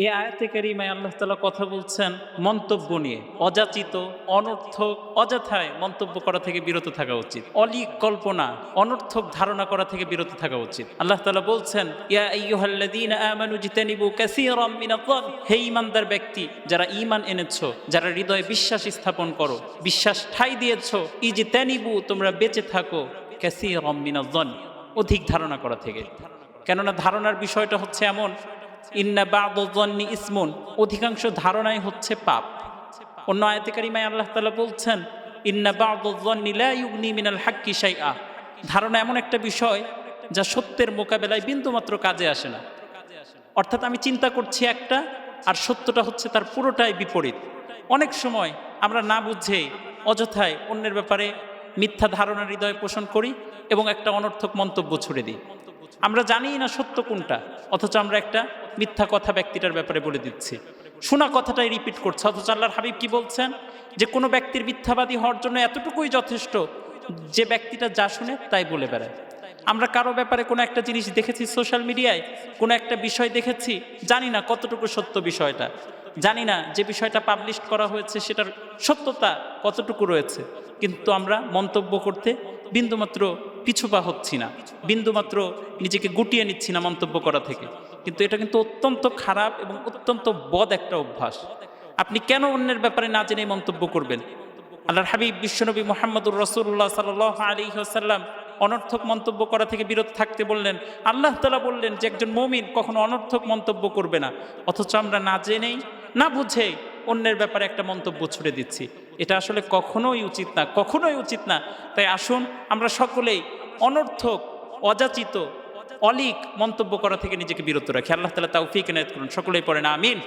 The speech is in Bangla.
এই আয়াতে কারিমায় আল্লাহ তালা কথা বলছেন মন্তব্য নিয়ে। অযাচিত, অনর্থক, অযথায় মন্তব্য করা থেকে বিরত থাকা উচিত। অলিক কল্পনা অনর্থক ধারণা করা থেকে বিরত থাকা উচিত। আল্লাহ তালা বলছেন হে ঈমানদার ব্যক্তি, যারা ঈমান এনেছো, যারা হৃদয়ে বিশ্বাস স্থাপন করো, বিশ্বাস ঠাই দিয়েছ, ইজতানিবু, তোমরা বেঁচে থাকো ক্যাসি মিনায-যন অধিক ধারণা করা থেকে। কেননা ধারণার বিষয়টা হচ্ছে এমন ইন্না বাদনি ইসমুন, অধিকাংশ ধারণাই হচ্ছে পাপ। অন্য আয়তিকারিমায় আল্লাহ তালা বলছেন, ইন্না ইউগনি মিনাল হাক্কি শাইআ। ধারণা এমন একটা বিষয় যা সত্যের মোকাবেলায় বিন্দুমাত্র কাজে আসে না। অর্থাৎ আমি চিন্তা করছি একটা, আর সত্যটা হচ্ছে তার পুরোটাই বিপরীত। অনেক সময় আমরা না বুঝে অযথায় অন্যের ব্যাপারে মিথ্যা ধারণা হৃদয়ে পোষণ করি এবং একটা অনর্থক মন্তব্য ছুড়ে দিই। আমরা জানি না সত্য কোনটা, অথচ আমরা একটা মিথ্যা কথা ব্যক্তিটার ব্যাপারে বলে দিচ্ছে। শোনা কথাটাই রিপিট করছে, অথচ আল্লাহর হাবিব কি বলছেন? যে কোনো ব্যক্তির মিথ্যাবাদী হওয়ার জন্য এতটুকুই যথেষ্ট, যে ব্যক্তিটা যা শুনে তাই বলে বেড়ায়। আমরা কারও ব্যাপারে কোনো একটা জিনিস দেখেছি সোশ্যাল মিডিয়ায় কোনো একটা বিষয় দেখেছি, জানি না কতটুকু সত্য বিষয়টা। জানি না যে বিষয়টা পাবলিশ করা হয়েছে সেটার সত্যতা কতটুকু রয়েছে। কিন্তু আমরা মন্তব্য করতে বিন্দুমাত্র পিছুপা হচ্ছি না, বিন্দুমাত্র নিজেকে গুটিয়ে নিচ্ছি না মন্তব্য করা থেকে। কিন্তু এটা কিন্তু অত্যন্ত খারাপ এবং অত্যন্ত বদ একটা অভ্যাস। আপনি কেন অন্যের ব্যাপারে না জেনে মন্তব্য করবেন? আল্লাহর হাবিব বিশ্বনবী মোহাম্মদুর রসুল্লাহ সাল আলী সাল্লাম অনর্থক মন্তব্য করা থেকে বিরত থাকতে বললেন, আল্লাহ তালা বললেন যে একজন মমিন কখনো অনর্থক মন্তব্য করবে না, অথচ আমরা না জেনেই, না বুঝে অন্যের ব্যাপারে একটা মন্তব্য ছুড়ে দিচ্ছি। এটা আসলে কখনোই উচিত না, কখনোই উচিত না। তাই আসুন, আমরা সকলেই অনর্থক, অযাচিত অলিক মন্তব্য করা থেকে নিজেকে বিরত রাখি। আল্লাহ তালা তাও ফিক করুন। সকলেই পড়েন, আমিন।